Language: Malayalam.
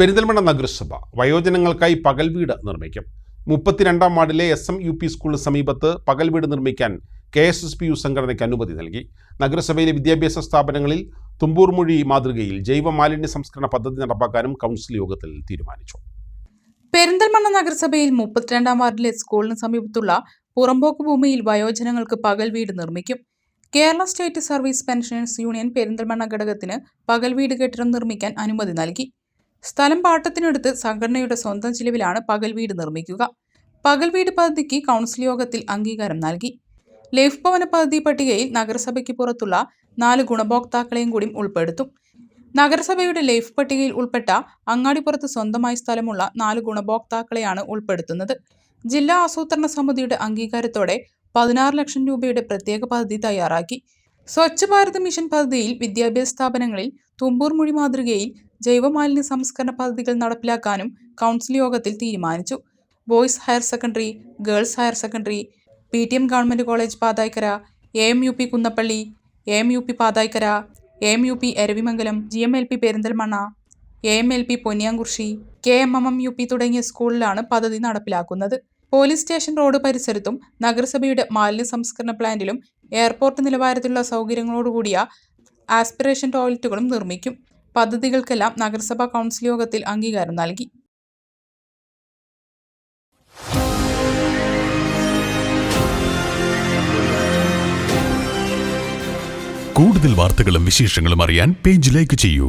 പെരിന്തൽമണ്ണ നഗരസഭ വയോജനങ്ങൾക്കായി പകൽ വീട് നിർമ്മിക്കും. മുപ്പത്തിരണ്ടാം വാർഡിലെ എസ് എം യു പി സ്കൂളിന് സമീപത്ത് പകൽ വീട് നിർമ്മിക്കാൻ K S S P U സംഘടനയ്ക്ക് അനുമതി നൽകി. നഗരസഭയിലെ വിദ്യാഭ്യാസ സ്ഥാപനങ്ങളിൽ തുമ്പൂർമൊഴി മാതൃകയിൽ ജൈവ മാലിന്യ സംസ്കരണ പദ്ധതി നടപ്പാക്കാനും കൗൺസിൽ യോഗത്തിൽ തീരുമാനിച്ചു. പെരിന്തൽമണ്ണ നഗരസഭയിൽ മുപ്പത്തിരണ്ടാം വാർഡിലെ സ്കൂളിന് സമീപത്തുള്ള പുറമ്പോക്ക് ഭൂമിയിൽ വയോജനങ്ങൾക്ക് പകൽ വീട് നിർമ്മിക്കും. Kerala State Service Pensioners Union Perinthalmanna ഘടകത്തിന് പകൽ വീട് കെട്ടിടം നിർമ്മിക്കാൻ അനുമതി നൽകി. സ്ഥലം പാട്ടത്തിനെടുത്ത് സംഘടനയുടെ സ്വന്തം ചിലവിലാണ് പകൽ വീട് നിർമ്മിക്കുക. പകൽ വീട് പദ്ധതിക്ക് കൗൺസിൽ യോഗത്തിൽ അംഗീകാരം നൽകി. ലൈഫ് ഭവന പദ്ധതി പട്ടികയിൽ നഗരസഭയ്ക്ക് പുറത്തുള്ള നാല് ഗുണഭോക്താക്കളെയും കൂടി ഉൾപ്പെടുത്തും. നഗരസഭയുടെ ലൈഫ് പട്ടികയിൽ ഉൾപ്പെട്ട അങ്ങാടിപ്പുറത്ത് സ്വന്തമായി സ്ഥലമുള്ള നാല് ഗുണഭോക്താക്കളെയാണ് ഉൾപ്പെടുത്തുന്നത്. ജില്ലാ ആസൂത്രണ സമിതിയുടെ അംഗീകാരത്തോടെ പതിനാറ് ലക്ഷം രൂപയുടെ പ്രത്യേക പദ്ധതി തയ്യാറാക്കി. സ്വച്ഛ് ഭാരത് മിഷൻ പദ്ധതിയിൽ വിദ്യാഭ്യാസ സ്ഥാപനങ്ങളിൽ തുമ്പൂർ മൊഴി മാതൃകയിൽ ജൈവമാലിന്യ സംസ്കരണ പദ്ധതികൾ നടപ്പിലാക്കാനും കൗൺസിൽ യോഗത്തിൽ തീരുമാനിച്ചു. Boys higher secondary girls higher secondary P T M government college Pathaikkara A M U P Kunnappally A M U P Pathaikkara A M U P Eravimangalam G M L P Perinthalmanna A M L P Ponniyankurissi K M M M U P തുടങ്ങിയ സ്കൂളിലാണ് പദ്ധതി നടപ്പിലാക്കുന്നത്. പോലീസ് സ്റ്റേഷൻ റോഡ് പരിസരത്തും നഗരസഭയുടെ മാലിന്യ സംസ്കരണ പ്ലാന്റിലും എയർപോർട്ട് നിലവാരത്തിലുള്ള സൗകര്യങ്ങളോടുകൂടിയ ആസ്പിറേഷൻ ടോയ്ലറ്റുകളും നിർമ്മിക്കും. പദ്ധതികൾക്കെല്ലാം നഗരസഭാ കൗൺസിൽ യോഗത്തിൽ അംഗീകാരം നൽകി. കൂടുതൽ വാർത്തകളും വിശേഷങ്ങളും അറിയാൻ പേജ് ലൈക്ക് ചെയ്യൂ.